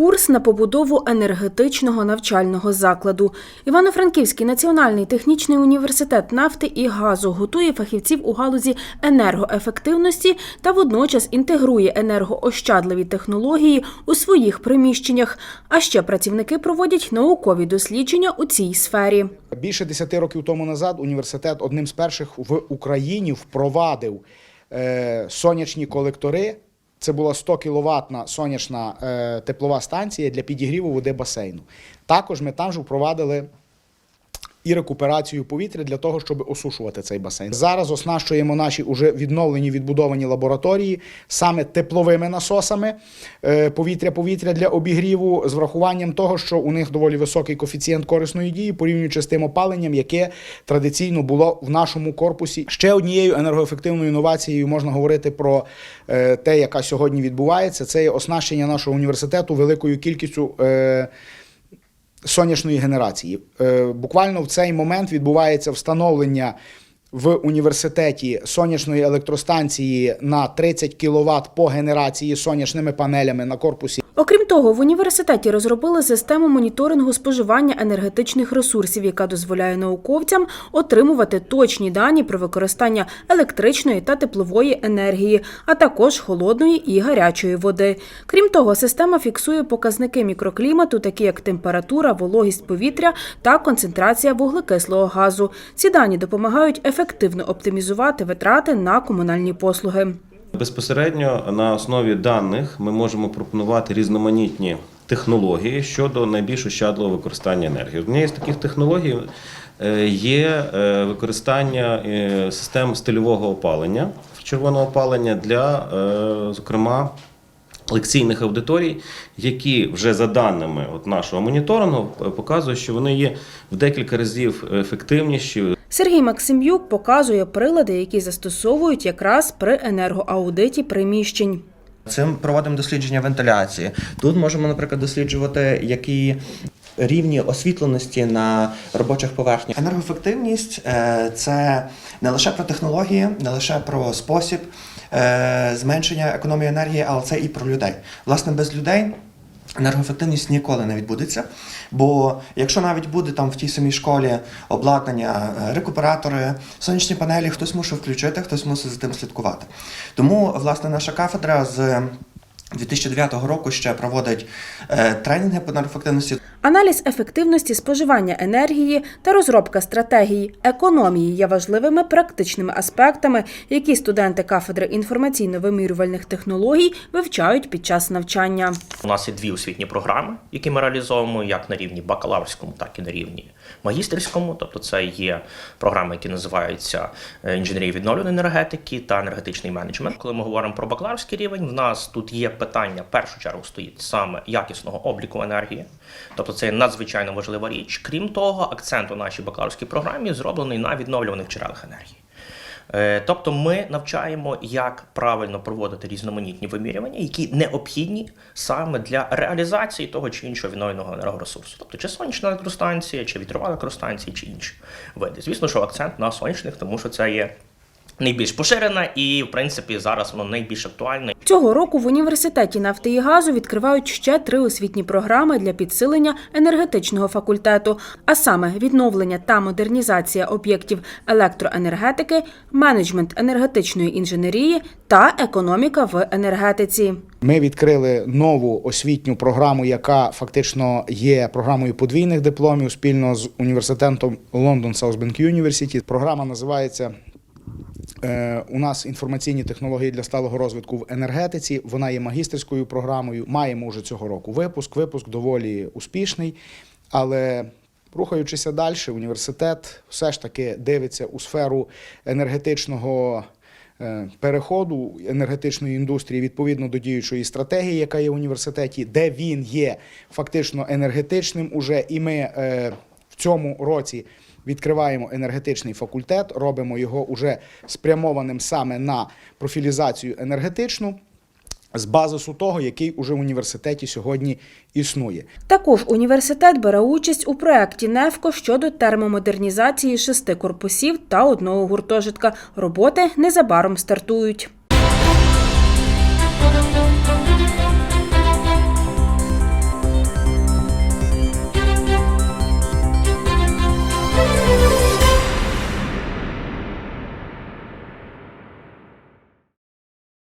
Курс на побудову енергетичного навчального закладу. Івано-Франківський національний технічний університет нафти і газу готує фахівців у галузі енергоефективності та водночас інтегрує енергоощадливі технології у своїх приміщеннях. А ще працівники проводять наукові дослідження у цій сфері. Більше 10 років тому назад університет одним з перших в Україні впровадив е, сонячні колектори. Це була 100 кіловатна сонячна е, теплова станція для підігріву води басейну. Також ми там же впровадили і рекуперацію повітря для того, щоб осушувати цей басейн. Зараз оснащуємо наші уже відновлені відбудовані лабораторії саме тепловими насосами е, повітря-повітря для обігріву з врахуванням того, що у них доволі високий коефіцієнт корисної дії, порівнюючи з тим опаленням, яке традиційно було в нашому корпусі. Ще однією енергоефективною інновацією можна говорити про е, те, яка сьогодні відбувається. Це є оснащення нашого університету великою кількістю. Сонячної генерації. Е, Буквально в цей момент відбувається встановлення в університеті сонячної електростанції на 30 кВт по генерації сонячними панелями на корпусі. Окрім того, в університеті розробили систему моніторингу споживання енергетичних ресурсів, яка дозволяє науковцям отримувати точні дані про використання електричної та теплової енергії, а також холодної і гарячої води. Крім того, система фіксує показники мікроклімату, такі як температура, вологість повітря та концентрація вуглекислого газу. Ці дані допомагають ефективно оптимізувати витрати на комунальні послуги. Безпосередньо на основі даних ми можемо пропонувати різноманітні технології щодо найбільш ощадливого використання енергії. Однією з таких технологій е, є е, використання е, систем стильового опалення, червоного опалення для, зокрема, лекційних аудиторій, які вже за даними от нашого моніторингу показують, що вони є в декілька разів ефективніші Сергій Максим'юк показує прилади, які застосовують якраз при енергоаудиті приміщень. Цим проводимо дослідження вентиляції. Тут можемо, наприклад, досліджувати, які рівні освітленості на робочих поверхнях. Енергоефективність е, це не лише про технології, не лише про спосіб е, зменшення економії енергії, але це і про людей. Власне, без людей. Енергоефективність ніколи не відбудеться, бо якщо навіть буде там в тій самій школі обладнання, е, рекуператори, сонячні панелі, хтось мусить включити, хтось мусить за тим слідкувати. Тому, власне, наша кафедра з 2009 року ще проводить е, тренінги по енергоефективності. Аналіз ефективності споживання енергії та розробка стратегій економії є важливими практичними аспектами, які студенти кафедри інформаційно-вимірювальних технологій вивчають під час навчання. У нас є дві освітні програми, які ми реалізовуємо як на рівні бакалаврському, так і на рівні магістерському. Тобто, це є програми, які називаються е, інженерія відновленої енергетики та енергетичний менеджмент. Коли ми говоримо про бакалаврський рівень, в нас тут є питання в першу чергу стоїть саме якісного обліку енергії. Тобто це є надзвичайно важлива річ. Крім того, акцент у нашій бакалаврській програмі зроблений на відновлюваних джерелах енергії. Е, Тобто ми навчаємо, як правильно проводити різноманітні вимірювання, які необхідні саме для реалізації того чи іншого відновленого енергоресурсу, тобто чи сонячна електростанція, чи вітрова електростанція, чи інші види. Звісно, що акцент на сонячних, тому що це є найбільш поширена і, в принципі, зараз воно найбільш актуальне. Цього року в університеті нафти і газу відкривають ще три освітні програми для підсилення енергетичного факультету, а саме відновлення та модернізація об'єктів електроенергетики, менеджмент енергетичної інженерії та економіка в енергетиці. Ми відкрили нову освітню програму, яка фактично є програмою подвійних дипломів спільно з університетом South Bank University. Програма називається у нас інформаційні технології для сталого розвитку в енергетиці. Вона є магістерською програмою. Маємо вже цього року випуск. Випуск доволі успішний, але рухаючися далі, університет все ж таки дивиться у сферу енергетичного. е, Переходу енергетичної індустрії відповідно до діючої стратегії, яка є в університеті, де він є фактично енергетичним уже, і ми е, в цьому році відкриваємо енергетичний факультет, робимо його уже спрямованим саме на профілізацію енергетичну з базису того, який уже в університеті сьогодні існує. Також університет бере участь у проєкті «Невко» щодо термомодернізації шести корпусів та одного гуртожитка. Роботи незабаром стартують.